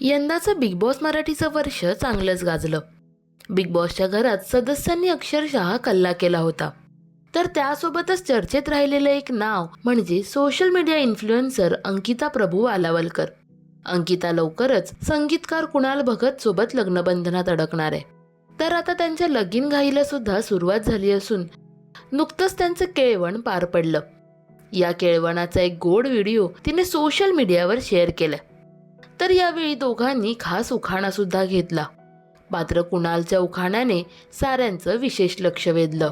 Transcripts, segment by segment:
यंदाचं big boss मराठीचं वर्ष चांगलंच गाजलं. बिग बॉसच्या घरात सदस्यांनी अक्षरशः कल्ला केला होता. तर त्यासोबतच चर्चेत राहिलेलं एक नाव म्हणजे social media influencer Ankita Prabhu Walawalkar. Ankita लवकरच संगीतकार कुणाल भगत सोबत लग्नबंधनात अडकणार आहे. तर आता त्यांच्या लगीन घाईला सुद्धा सुरुवात झाली असून नुकतंच त्यांचं केळवण पार पडलं. या केळवणाचा एक गोड व्हिडिओ तिने सोशल मीडियावर शेअर केला. तर यावेळी दोघांनी खास उखाणा सुद्धा घेतला. मात्र कुणालच्या उखाण्याने साऱ्यांचं विशेष लक्ष वेधलं.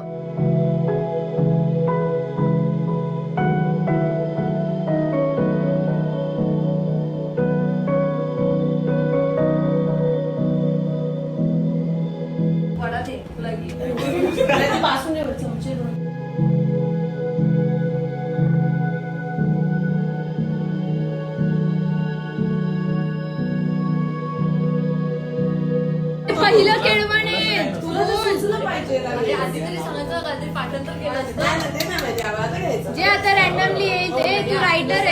आवाज घ्यायचा. जे आता रॅन्डमली येईल ते तू रायटर?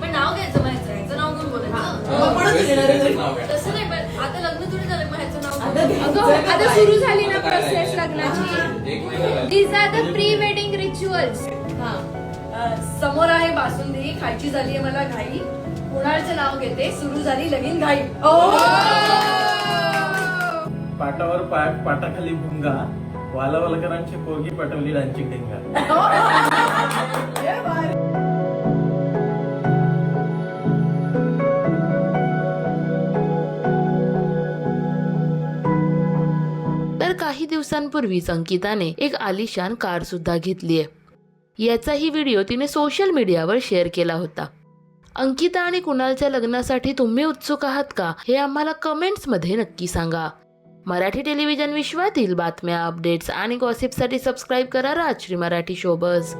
पण नाव घ्यायचं माहिती ह्याचं नाव घेऊन बोलायचं. तसं नाही पण आता लग्न थोडी झालं मग ह्याचं नाव अगं आता? सुरू झाली ना प्रोसेस. लग्नाची. These are the pre wedding rituals हा. समोर आहे बासुंदी खायची झाली आहे मला घाई कुणालचं नाव घेते? सुरू झाली लगीन घाई. पाटावर पाट पाटाखाली भुंगा वालावलकरांची पोरगी पटवली डान्सिंग डेंगा काही दिवसांपूर्वीच अंकिताने एक आलिशान कार सुद्धा घेतली आहे याचाही व्हिडिओ तिने सोशल मीडियावर शेअर केला होता. अंकिता आणि कुणालच्या लग्नासाठी तुम्ही उत्सुक आहात का? हे आम्हाला कमेंट्समध्ये नक्की सांगा. मराठी टेलिव्हिजन विश्वातील बातम्या अपडेट्स आणि गॉसिपसाठी सबस्क्राईब करा राजश्री मराठी शोबज